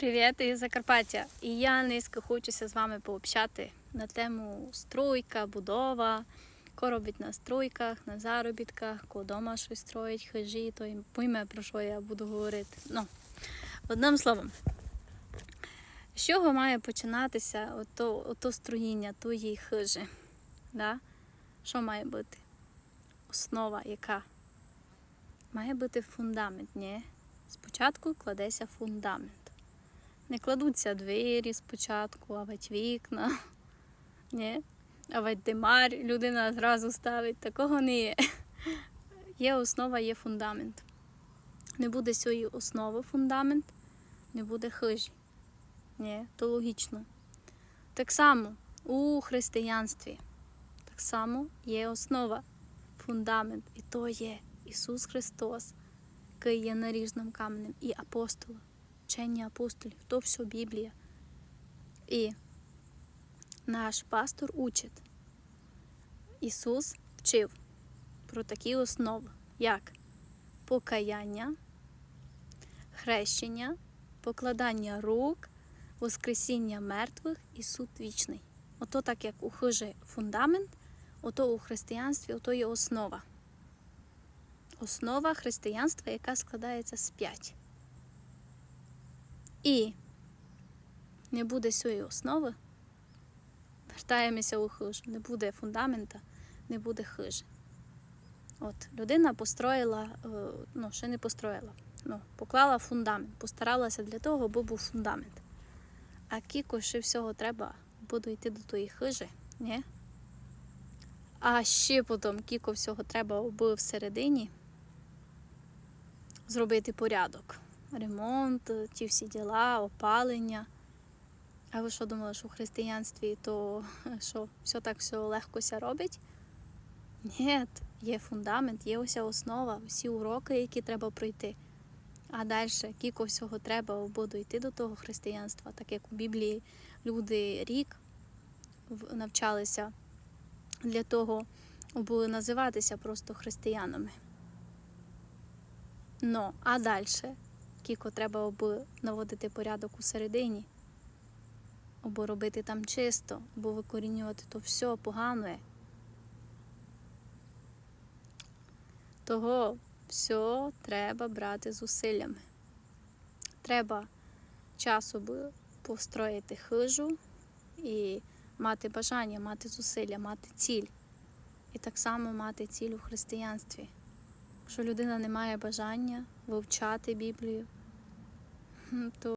Привіт із Закарпаття! І я низько хочуся з вами пообщати на тему стройка, будова, ко робить на стройках, на заробітках, ко дома щось строїть, хижі, то й пойме, про що я буду говорити. Ну, одним словом, з чого має починатися ото, ото строїння тої хижі? Да? Що має бути? Основа яка? Має бути фундамент, ні? Спочатку кладеться фундамент. Не кладуться двері спочатку, а вікна. Ні. А ведь димар людина зразу ставить. Такого не є. Є основа, є фундамент. Не буде цієї основи фундамент, не буде хижі. Ні, то логічно. Так само у християнстві. Так само є основа, фундамент. І то є Ісус Христос, який є наріжним каменем, і апостоли вчення апостолів, то все Біблія. І наш пастор учить. Ісус вчив про такі основи, як покаяння, хрещення, покладання рук, воскресіння мертвих і суд вічний. Ото так як у хижі фундамент, ото у християнстві, ото є основа. Основа християнства, яка складається з п'ять. І не буде цієї основи, вертаємося у хижу, не буде фундамента, не буде хижі. От, людина построїла, е, ну, ще не построїла, ну, поклала фундамент, постаралася для того, аби був фундамент. А кіко ще всього треба, буду йти до тої хижі, ні? А ще потім кіко всього треба аби всередині зробити порядок ремонт, ті всі діла, опалення. А ви що думали, що в християнстві то що все так все легкося робить? Ні, є фундамент, є уся основа, всі уроки, які треба пройти. А далі, кілько всього треба буду йти до того християнства, так як у Біблії люди рік навчалися для того, аби називатися просто християнами. Ну, а далі Кіко треба аби наводити порядок у середині, або робити там чисто, або викорінювати то все погане. Того все треба брати зусиллями. Треба часу построїти хижу і мати бажання, мати зусилля, мати ціль. І так само мати ціль у християнстві. Якщо людина не має бажання вивчати Біблію, то